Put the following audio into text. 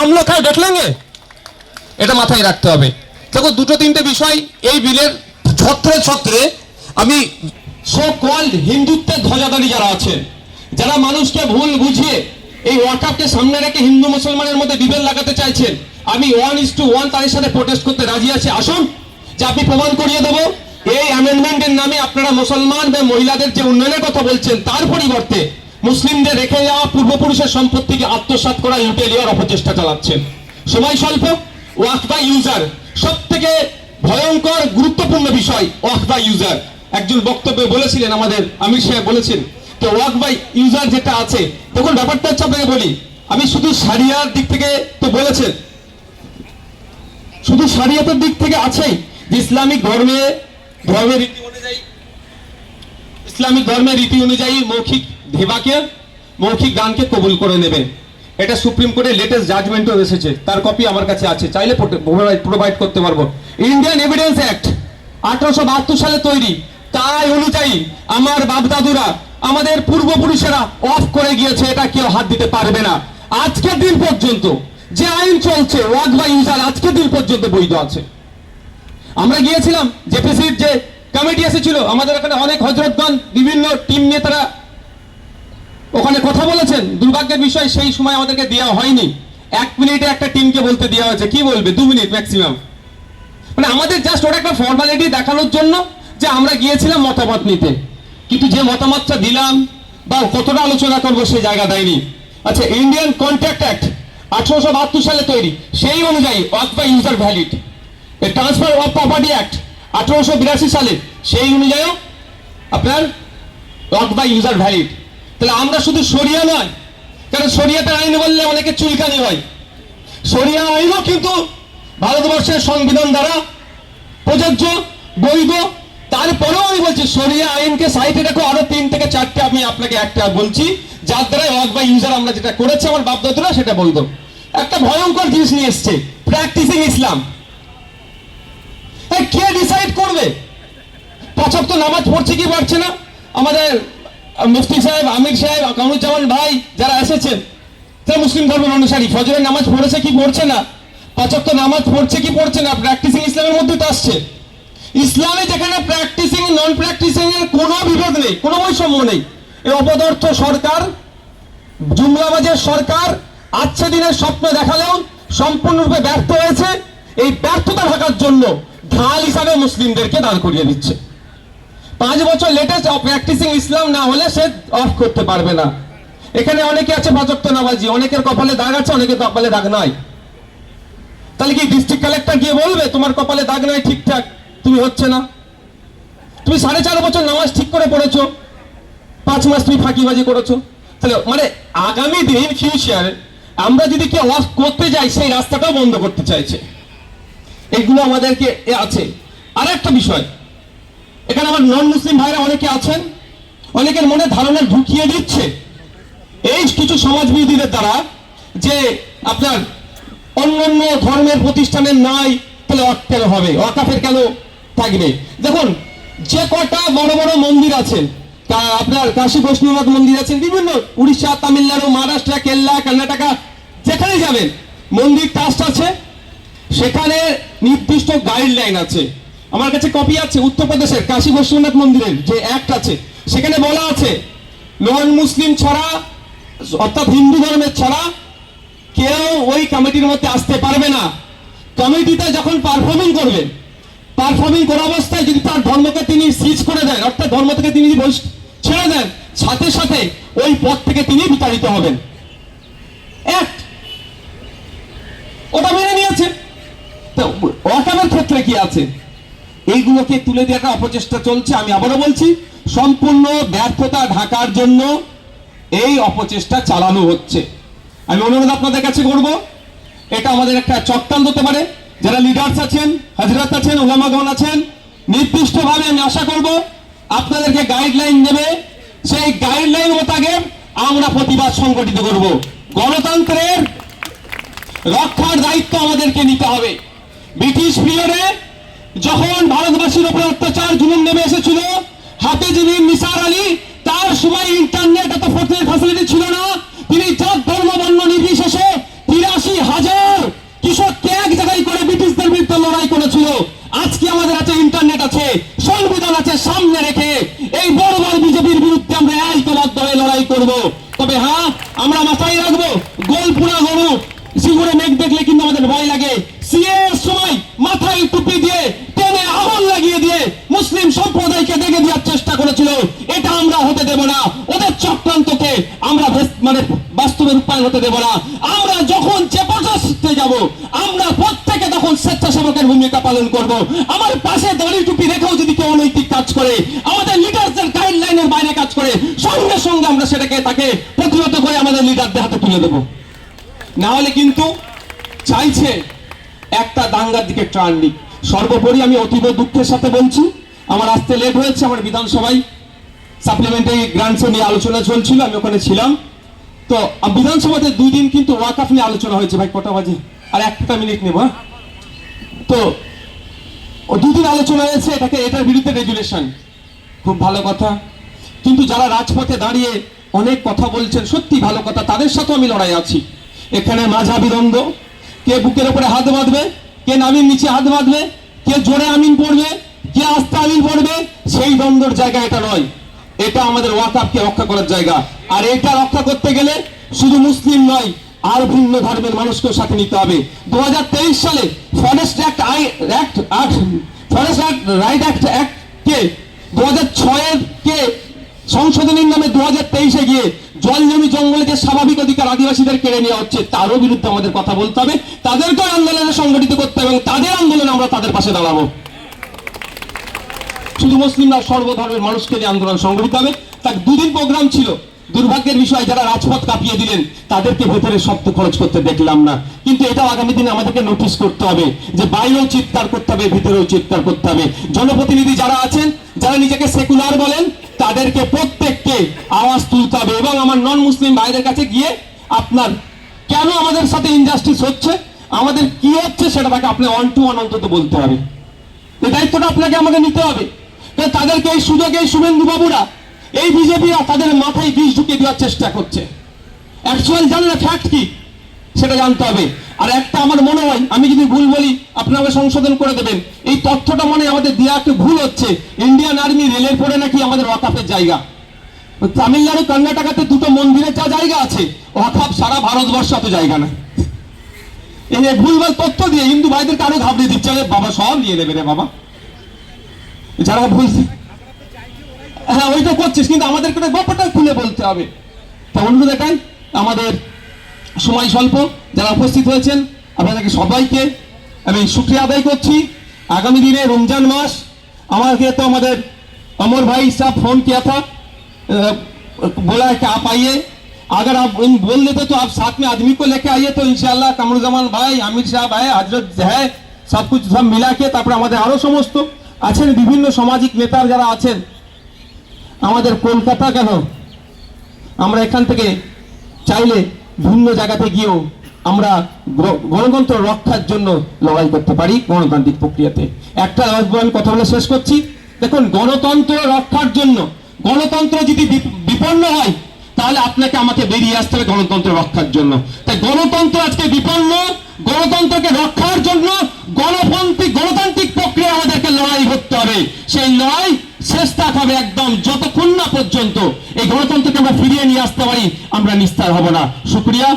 हम लोग खाए देख लेंगे এটা মাথায় রাখতে হবে দেখো দুটো তিনটে বিষয় এই বিলের ছত্রে ছত্রে আমি সো কল্ড হিন্দুত্বের ধ্বজাধারী যারা আছেন যারা মানুষকে ভুল বুঝিয়ে এই ওয়াকাপকে সামনে রেখে হিন্দু মুসলমানের মধ্যে বিভেদ লাগাতে চাইছেন আমি ওয়ান ইস টু ওয়ান তাদের সাথে প্রোটেস্ট করতে রাজি আছি আসুন যে আপনি প্রমাণ করিয়ে দেবো এই অ্যামেন্ডমেন্টের নামে আপনারা মুসলমান বা মহিলাদের যে উন্নয়নের কথা বলছেন তার পরিবর্তে মুসলিমদের রেখে যাওয়া পূর্বপুরুষের সম্পত্তিকে আত্মসাৎ করা লুটে নেওয়ার অপচেষ্টা চালাচ্ছেন। সময় স্বল্প, ওয়াক বাই ইউজার। সব থেকে ভয়ঙ্কর, গুরুত্বপূর্ণ বিষয়, ওয়াক বাই ইউজার। একজন বক্তব্যে বলেছিলেন আমাদের, আমির সাহেব বলেছেন তো ওয়াক বাই ইউজার যেটা আছে, দেখুন, ব্যাপারটা হচ্ছে আপনাকে বলি, আমি শুধু সারিয়ার দিক থেকে তো বলেছেন। শুধু সারিয়াতের দিক থেকে আছেই যে ইসলামিক ধর্মে, ধর্মের রীতি অনুযায়ী, ইসলামিক ধর্মের রীতি অনুযায়ী মৌখিক ধেবাকে মৌখিক গানকে কবুল করে নেবে। এটা সুপ্রিম কোর্টের লেটেস্ট জাজমেন্টও এসেছে। তার কপি আমার কাছে আছে। চাইলে প্রোভাইড করতে পারব। ইন্ডিয়ান এভিডেন্স অ্যাক্ট আঠারোশো বাহাত্তর সালে তৈরি। তাই অনুযায়ী আমার বাপদাদুরা, আমাদের পূর্বপুরুষেরা অফ করে গিয়েছে। এটা কেউ হাত দিতে পারবে না। আজকের দিন পর্যন্ত যে আইন চলছে, ওয়াক বা ইউজার আজকের দিন পর্যন্ত বৈধ আছে। আমরা গিয়েছিলাম জেপিসির যে কমিটি এসেছিল, আমাদের এখানে অনেক হজরতগণ, বিভিন্ন টিম নিয়ে তারা ওখানে কথা বলেছেন। দুর্ভাগ্যের বিষয়, সেই সময় আমাদেরকে দেওয়া হয়নি। এক মিনিটে একটা টিমকে বলতে দেওয়া হয়েছে। কি বলবে? দু মিনিট ম্যাক্সিমাম। মানে আমাদের জাস্ট ওটা একটা ফর্মালিটি দেখানোর জন্য যে আমরা গিয়েছিলাম মতামত নিতে। কিন্তু যে মতামতটা দিলাম বা কতটা আলোচনা করব সেই জায়গা দেয়নি। আচ্ছা ইন্ডিয়ান কন্ট্রাক্ট অ্যাক্ট আঠারোশো বাহাত্তর সালে তৈরি। সেই অনুযায়ী walk by user valid transfer of property act আঠারোশো বিরাশি সালে। সেই অনুযায়ী আপনার ওয়াক বাই ইউজার ভ্যালিড তাহলে আমরা শুধু সরিয়া নয় কারণ সরিয়াতে আইন বললে অনেকে চুলকানি হয়। সরিয়া আইনও কিন্তু ভারতবর্ষের সংবিধান দ্বারা প্রযোজ্য, বৈধ। তারপরেও আমি বলছি সরিয়া আইনকে সাইডে রাখো, আরও তিন থেকে চারটে আমি আপনাকে একটা বলছি, যার দ্বারা ওয়াক বা ইউজার আমরা যেটা করেছি, আমার বাপদাদুরা সেটা বৈধ। একটা ভয়ঙ্কর জিনিস নিয়ে এসছে প্র্যাকটিসিং ইসলাম কে ডিসাইড করবে? পাঁচক তো নামাজ পড়ছে কি পারছে না? আমাদের মুফতি সাহেব, আমির সাহেব কামরুজ্জামান ভাই যারা এসেছেন, তারা মুসলিম ধর্মের অনুসারী। ফজরের নামাজ পড়েছে কি পড়ছে না? পাঁচক তো নামাজ পড়ছে কি পড়ছে না? প্র্যাকটিসিং ইসলামের মধ্যে তো আসছে। ইসলামে যেখানে প্র্যাকটিসিং নন প্র্যাকটিসিং এর কোনো বিভেদ নেই, কোনো বৈষম্য নেই। এই অপদার্থ সরকার, জুমলাবাজের সরকার আচ্ছে দিনের স্বপ্ন দেখালেও সম্পূর্ণরূপে ব্যর্থ হয়েছে। এই ব্যর্থতা ঢাকার জন্য ঢাল হিসাবে মুসলিমদেরকে দাঁড় করিয়ে দিচ্ছে। পাঁচ বছর লেটেস্ট প্র্যাকটিসিং ইসলাম না হলে সে অফ করতে পারবে না। এখানে অনেকে আছে বাজক্ত নামাজি, অনেকের কপালে দাগ আছে, অনেকের কপালে দাগ নাই। তাহলে কি ডিস্ট্রিক্ট কালেক্টর গিয়ে বলবে, তোমার কপালে দাগ নাই ঠিকঠাক, তুমি হচ্ছে না? তুমি সাড়ে চার বছর নামাজ ঠিক করে পড়েছো, পাঁচ মাস তুমি ফাঁকিবাজি করেছ? তাহলে মানে আগামী দিন ফিউচার আমরা যদি কেউ ওয়াশ করতে যাই, সেই রাস্তাটাও বন্ধ করতে চাইছে। এগুলো আমাদেরকে আছে। আর একটা বিষয় এখানে আমার নন মুসলিম ভাইরা অনেকে আছেন, অনেকের মনে ধারণা ঢুকিয়ে দিচ্ছে। এই কিছু সমাজবিরোধীদের দ্বারা যে আপনার অন্য অন্য ধর্মের প্রতিষ্ঠানের নাই, তাহলে অক কেন হবে? অকাফের কেন থাকবে? দেখুন, যে কটা বড় বড় মন্দির আছে, তা- আপনার কাশী বৈষ্ণবনাথ মন্দির আছে, বিভিন্ন উড়িষ্যা, তামিলনাড়ু, মহারাষ্ট্র কেরলা কর্ণাটকা যেখানে যাবেন, মন্দির ট্রাস্ট আছে, সেখানে নির্দিষ্ট গাইডলাইন আছে। আমার কাছে কপি আছে উত্তরপ্রদেশের কাশী বৈশ্বনাথ মন্দিরের যে অ্যাক্ট আছে। সেখানে বলা আছে, নন মুসলিম ছাড়া, অর্থাৎ হিন্দু ধর্মের ছাড়া কেউ ওই কমিটির মধ্যে আসতে পারবে না। কমিটিতে যখন পারফর্মিং করবেন পারফর্মিং করা অবস্থায় যদি তার ধর্মকে তিনি সিজ করে দেন, অর্থাৎ ধর্ম থেকে তিনি যদি ছেড়ে দেন, সাথে সাথে ওই পদ থেকে তিনি বিতাড়িত হবেন। ওটা মেনে নিয়েছে। তো ওয়াকামের ক্ষেত্রে কি আছে? এইগুলোকে তুলে দেওয়াটা অপচেষ্টা চলছে, আমি আবারও বলছি, সম্পূর্ণ ব্যর্থতা ঢাকার জন্য এই অপচেষ্টা চালানো হচ্ছে। আমি অনুরোধ আপনাদের কাছে করব, এটা আমাদের একটা চক্রান্ত হতে পারে। যারা লিডার্স আছেন, হাজরাত আছেন ওলামাগণ আছেন, নির্দিষ্টভাবে আমি আশা করব আপনাদেরকে গাইডলাইন দেবে। সেই গাইডলাইন মোতাবেক আমরা প্রতিবাদ সংগঠিত করব। গণতন্ত্রের রক্ষার দায়িত্ব আমাদেরকে নিতে হবে। ব্রিটিশ পিরিয়ডে যখন ভারতবাসীর উপরে অত্যাচার জুলুম নেমে এসেছিল, হাতে যিনি নিসার আলী, তার সময় ইন্টারনেট এত ফোর্থের ফ্যাসিলিটি ছিল না। তিনি জাত, ধর্ম, বর্ণ নির্বিশেষে তিরাশি হাজার কৃষককে এক জায়গায় করে ব্রিটিশদের বিরুদ্ধে লড়াই করেছিল। আজকে আমাদের আছে ইন্টারনেট আছে, সংবিধান আছে সামনে রেখে বাস্তবে হতে দেব না। আমরা যখন চেপটে যাব, আমরা প্রত্যেকে তখন স্বেচ্ছাসেবকের ভূমিকা পালন করব। আমার পাশে দাড়ি টুপি রেখেও যদি কেউ অনৈতিক কাজ করে, আমাদের লিডারদের গাইডলাইনের বাইরে কাজ করে, সঙ্গে সঙ্গে আমরা সেটাকে তাকে প্রতিহত করে আমাদের লিডারদের হাতে তুলে দেবো। না হলে কিন্তু চাইছে একটা দাঙ্গার দিকে ট্রান নিক। সর্বোপরি আমি অতীব দুঃখের সাথে বলছি, আমার আসতে লেট হয়েছে, আমার বিধানসভায় সাপ্লিমেন্টারি গ্রান্টস নিয়ে আলোচনা চলছিল, আমি ওখানে ছিলাম। তো বিধানসভাতে দুই দিন কিন্তু ওয়াকাফ নিয়ে আলোচনা হয়েছে ভাই, কটা বাজে? আর একটা মিনিট নেব হ্যাঁ? তো দুদিন আলোচনা হয়েছে এটাকে, এটার বিরুদ্ধে রেগুলেশন খুব ভালো কথা। কিন্তু যারা রাজপথে দাঁড়িয়ে অনেক কথা বলছেন, সত্যি ভালো কথা, তাদের সাথে আমি লড়াই আছি। এখানে মাঝাবি দ্বন্দ্ব। কে বুকের উপরে হাত বাঁধবে, কে নামির নিচে হাত বাঁধবে, কে জোরে আমিন পড়বে, কে আস্তে আমিন পড়বে, সেই দ্বন্দ্বর জায়গা এটা নয়। এটা আমাদের ওয়াকাপকে রক্ষা করার জায়গা। আর এটা রক্ষা করতে গেলে শুধু মুসলিম নয়, আর ভিন্ন ধর্মের মানুষকেও সাথে নিতে হবে। দুহাজার তেইশ সালে forest act I act forest act right act act কে দু হাজার ছয়ের কে সংশোধনীর নামে দু হাজার তেইশে গিয়ে জল জমি জঙ্গলে যে স্বাভাবিক অধিকার আদিবাসীদের কেড়ে নেওয়া হচ্ছে, তারও বিরুদ্ধে আমাদের কথা বলতে হবে। তাদেরকেও আন্দোলনে সংগঠিত করতে হবে এবং তাদের আন্দোলনে আমরা তাদের পাশে দাঁড়াবো। শুধু মুসলিমরা সর্বধর্মের মানুষকে নিয়ে আন্দোলন সংগঠিত হবে। তার দুদিন প্রোগ্রাম ছিল। দুর্ভাগ্যের বিষয়, যারা রাজপথ কাঁপিয়ে দিলেন, তাদেরকে ভেতরে শব্দ খরচ করতে দেখলাম না। কিন্তু এটাও আগামী দিনে আমাদেরকে নোটিশ করতে হবে যে বাইরেও চিৎকার করতে হবে, ভিতরেও চিৎকার করতে হবে। জনপ্রতিনিধি যারা আছেন, যারা নিজেকে সেকুলার বলেন, তাদেরকে প্রত্যেককে আওয়াজ তুলতে হবে। এবং আমার নন মুসলিম ভাইদের কাছে গিয়ে আপনার কেন আমাদের সাথে ইনজাস্টিস হচ্ছে, আমাদের কি হচ্ছে, সেটা তাকে আপনি ওয়ান টু ওয়ান অন্তত বলতে হবে। এই দায়িত্বটা আপনাকে আমাকে নিতে হবে। তাদেরকে এই সুযোগে এই শুভেন্দু বাবুরা, এই বিজেপিরা তাদের মাথায় বিষ ঢুকিয়ে দেওয়ার চেষ্টা করছে। অ্যাকচুয়াল জানেন না ফ্যাক্ট কি? সেটা জানতে হবে। আর একটা আমার মনে হয়, আমি যদি ভুল বলি আপনি আমাকে সংশোধন করে দেবেন। এই তথ্যটা মনে আমাদের দেওয়া একটু ভুল হচ্ছে। ইন্ডিয়ান আর্মি রেলের পরে নাকি আমাদের ওয়াকাফের জায়গা। তামিলনাড়ু, কর্ণাটকাতে দুটো মন্দিরের যা জায়গা আছে, ওয়াকাফ সারা ভারতবর্ষ এত জায়গা না এই ভুলভাল তথ্য দিয়ে হিন্দু ভাইদেরকে আরও ঘাবড়িয়ে দিচ্ছে বাবা, সব নিয়ে নেবে রে বাবা। যারা ভুলছে হ্যাঁ ওইটা করছিস কিন্তু আমাদেরকে তো ব্যাপারটা খুলে বলতে হবে তা অনুরোধ এটাই আমাদের সময় স্বল্প যারা উপস্থিত হয়েছেন আপনাদেরকে সবাইকে আমি শুক্রিয়া আদায় করছি আগামী দিনে রমজান মাস আমাকে তো আমাদের अमर भाई साहब फोन किया था अ, बोला है कि आप आइए अगर आप इन बोल देते तो आप साथ में आदमी को लेके आइए तो इंशाल्लाह कमरुज्जामान भाई आमिर साहब है हजरत है সব কিছু সব মিলাকে তারপরে আমাদের আরো সমস্ত আছেন বিভিন্ন সামাজিক নেতার যারা আছেন, আমাদের কলকাতা কেন? আমরা এখান থেকে চাইলে ভিন্ন জায়গাতে গিয়েও আমরা গণতন্ত্র রক্ষার জন্য লড়াই করতে পারি গণতান্ত্রিক প্রক্রিয়াতে। একটা আমি কথা বলে শেষ করছি। দেখুন, গণতন্ত্র রক্ষার জন্য, গণতন্ত্র যদি বিপন্ন হয়, তাহলে আপনাকে আমাকে বেরিয়ে আসতে হবে গণতন্ত্র রক্ষার জন্য। তাই গণতন্ত্র আজকে বিপন্ন, গণতন্ত্রকে রক্ষার জন্য গণপন্থী গণতান্ত্রিক প্রক্রিয়া আমাদেরকে লড়াই করতে হবে। সেই লড়াই শেষ তাক হবে একদম যতক্ষণ না পর্যন্ত। এই গণতন্ত্রকে আমরা ফিরিয়ে নিয়ে আসতে পারি, আমরা নিস্তার হব না। শুক্রিয়া।